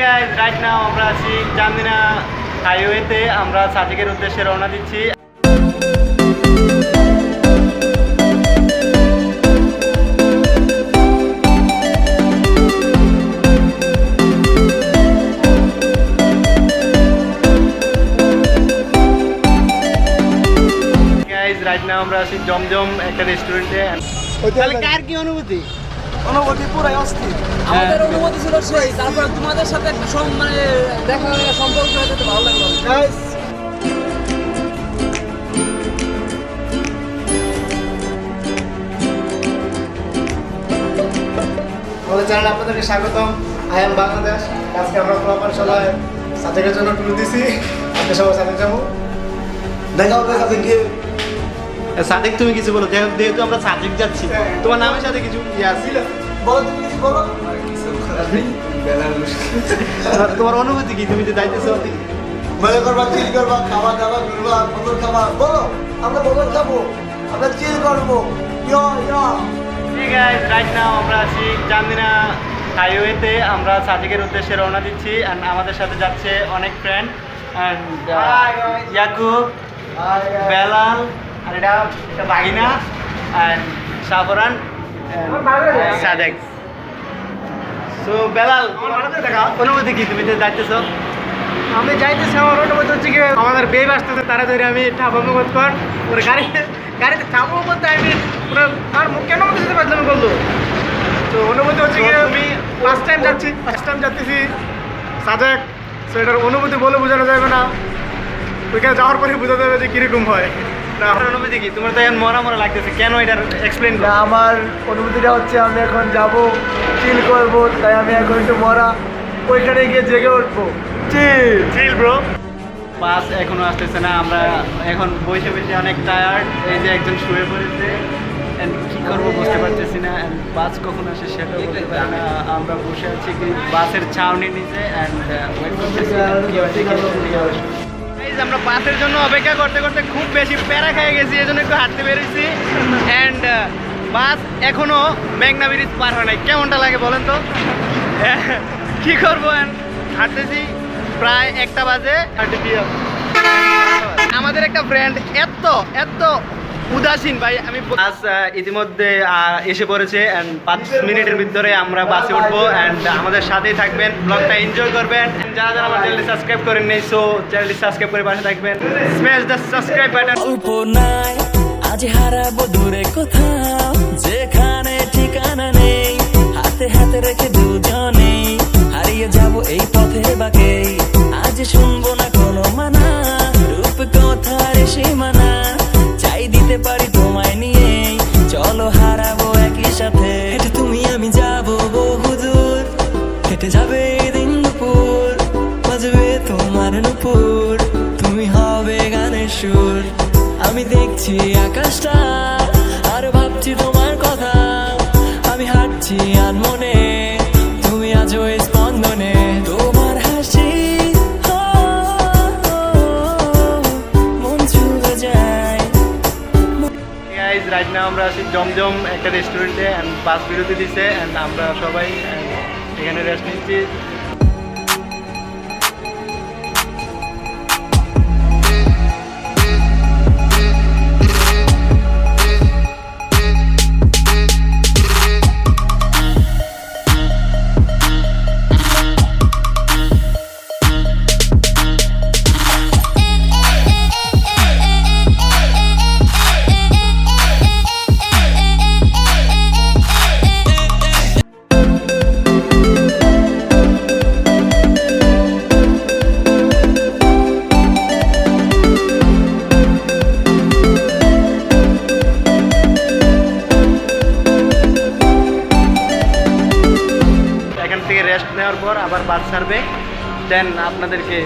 Guys right now আমরা আছি চান্দিনা হাইওয়েতে আমরা সাজিকের উদ্দেশ্যে রওনা দিচ্ছি। রাইট নাও আমরা আছি জমজম একটা রেস্টুরেন্টে তাহলে কার কি অনুভূতি? অনুভূতি পুরাই অস্থির। আমাদের অনুমতি ছিল সেই তারপর তোমাদের সাথে একটা মানে দেখা হয়ে সম্পর্ক হয়ে যেতে ভালো লাগল। গাইস আমাদের চ্যানেলে আপনাদেরকে স্বাগতম। আই এম বাংলাদেশ আজকে আমরা প্রপার সবাই সাথেকের জন্য ট্যুর দিছি। আপনি সবাই সাথে যাব। দেখা হবে সাথে গিয়ে সাদিক তুমি কিছু বলো যেহেতু যেহেতু আমরা সাদিক যাচ্ছি তোমার নামের সাথে কিছু ইয়ে আছে? বলো তুমি কিছু বলো। তোমার অনুভূতি কি? তুমি যে যাইতেছো মজা করবা চিল করবা খাওয়া দাওয়া ঘুরবা বোতল খাবা বলো আমরা বোতল খাব আমরা চিল করব। ঠিক আছে রাইট নাও আমরা আছি চান্দিনা হাইওয়েতে। আমরা সাদিকের উদ্দেশ্যে রওনা দিচ্ছি অ্যান্ড আমাদের সাথে যাচ্ছে অনেক friend and Hi, Yakub Belal আর এটা এটা বাগিনা অ্যান্ড সাবরান। সাদেক। সো বেলাল অনুভূতি কি? তুমি যাইতেছো? আমি যাইতেছি আমার অনুমতি হচ্ছে কি আমাদের বেব আসতেছে তারা ধরে আমি ঠাপামো কর। ওর গাড়ি গাড়িতে ঠাপামো করতে আমি আর মুখ কেন আমাদের সাথে বাজলাম করল তো অনুভূতি হচ্ছে কি আমি ফার্স্ট টাইম যাচ্ছি first time Sajek so so এটার অনুভূতি বলে বোঝানো যাবে না। ওইখানে যাওয়ার পরে বোঝা যাবে যে কীরকম হয়। না তোমার অনুভূতি কি? তোমার তো এখন মরা মরা লাগতেছে কেন এটার এক্সপ্লেন না, আমার অনুভূতিটা হচ্ছে আমি এখন যাব চিল করব তাই আমি এখন একটু মরা ওইখানে গিয়ে জেগে উঠবো। চিল চিল ব্রো বাস এখনও আসতেছে না আমরা এখন বসে বসে অনেক টায়ার্ড এই যে একজন শুয়ে পড়েছে কি করব বুঝতে পারতেছি না বাস কখন আসে সেটা বলতে পারি না আমরা বসে আছি কি বাসের ছাউনি নিচে অ্যান্ড ওয়েট করতেছি Guys, আমরা বাসের জন্য অপেক্ষা করতে করতে খুব বেশি প্যারা খেয়ে গেছি এই জন্য একটু হাঁটতে পেরেছি অ্যান্ড বাস এখনও মেঘনা ব্রিজ পার হয় নাই। কেমনটা লাগে বলেন তো? কি করব হাঁটতেছি প্রায় একটা বাজে। আমাদের একটা ফ্রেন্ড এত এত উদাসীন ভাই আমি বাস ইতিমধ্যে এসে পড়েছে অ্যান্ড পাঁচ মিনিটের ভিতরে আমরা বাসে উঠবো অ্যান্ড আমাদের সাথেই থাকবেন ব্লগটা এনজয় করবেন যারা যারা আমার চ্যানেলটি সাবস্ক্রাইব করেন নেই সো চ্যানেলটি সাবস্ক্রাইব করে পাশে থাকবেন স্ম্যাশ দ্য সাবস্ক্রাইব বাটন আজ হারাবো দূরে কোথাও যেখানে ঠিকানা নেই হাতে হাতে রেখে দুজনে হারিয়ে যাব এই পথের বাকে আজ শুনব দেখছি আকাশটা, আর ভাবছি তোমার কথা। আমি হাঁটছি আনমনে, তুমি আজ ওই স্পন্দনে। তোমার হাসি মন ছুঁয়ে যায়। রাইট নাও আমরা আছি জমজম একটা রেস্টুরেন্টে অ্যান্ড বাস বিরতি দিছে অ্যান্ড আমরা সবাই এখানে রেস্ট নিচ্ছি। থেকে রেস্ট নেওয়ার পর আবার বাস ছাড়বে। দেন আপনাদেরকে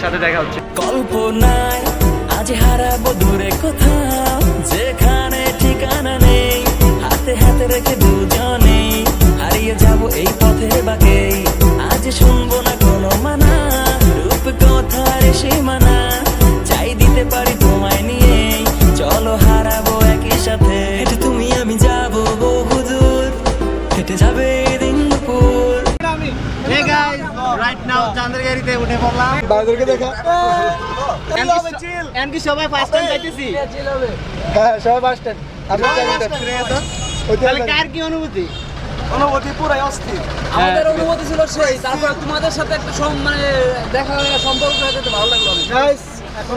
সাথে দেখা হচ্ছে। কল্পনায় আজ হারাবো দূরে কোথাও, যেখানে ঠিকানা নেই, হাতে হাতে রেখে দুজনে হারিয়ে যাব এই পথের বাকে। আজ শুনব গাড়িতে উঠে পড়লাম বাইরেকে দেখা এমনকি সবাই ফার্স্ট টাইম যাইতেছি। হ্যাঁ সবাই তাহলে কার কি অনুভূতি? অনুভূতি পুরাই অস্থির। আমাদের অনুভূতি ছিল সেই। তারপর তোমাদের সাথে একটা মানে দেখা হয়ে সম্পর্ক হয়ে যেতে ভালো লাগল গাইস এখন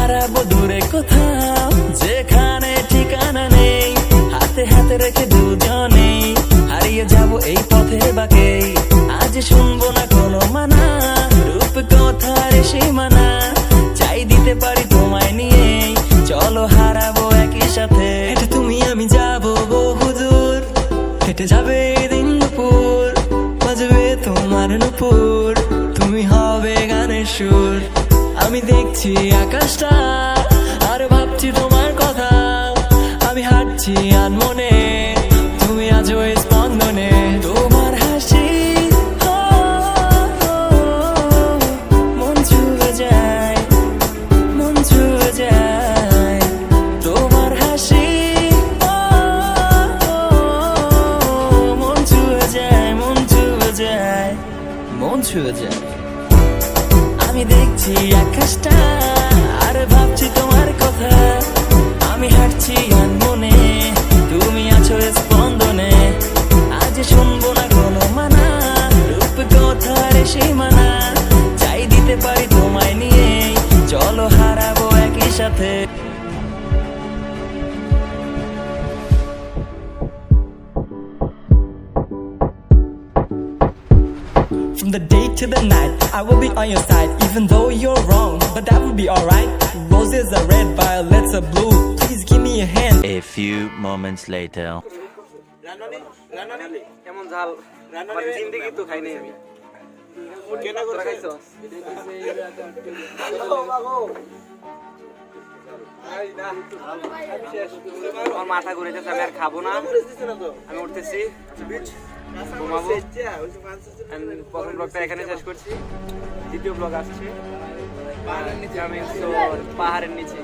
হারাবো দূরে কোথাও, যেখানে ঠিকানা নেই, হাতে হাতে রেখে দুজনে হারিয়ে যাব এই পথে বাকে আজ শুনব দেখছি আকাশটা, আর ভাবছি তোমার কথা। আমি হাঁটছি আনমনে, তুমি আজও স্পন্দনে। তোমার হাসি মন ছুঁয়ে যায়, মন ছুঁয়ে যায়। তোমার হাসি মন ছুঁয়ে যায়, মন ছুঁয়ে যায়, মন ছুঁয়ে যায়। আমি দেখছি আকাশটা, আর ভাবছি তোমার কথা। আমি হাঁটছি মনে তুমি আছো স্পন্দনে। আজ শুনব না কোনো মানা, রূপ কথার সীমানা। চাই দিতে পারি তোমায় নিয়ে, চলো হারাবো একই সাথে। From the day to the night, I will be on your side, even though you're wrong. But that will be alright. Roses are red, violets are blue. Please give me a hand. A few moments later. মাথা ঘুরে যাচ্ছে আমি আর খাব না আমি উঠতেছি ঘুমাবো। প্রথম ব্লগটা এখানে শেষ করছি। দ্বিতীয় ব্লগ আসছে। আমি হচ্ছে পাহাড়ের নিচে।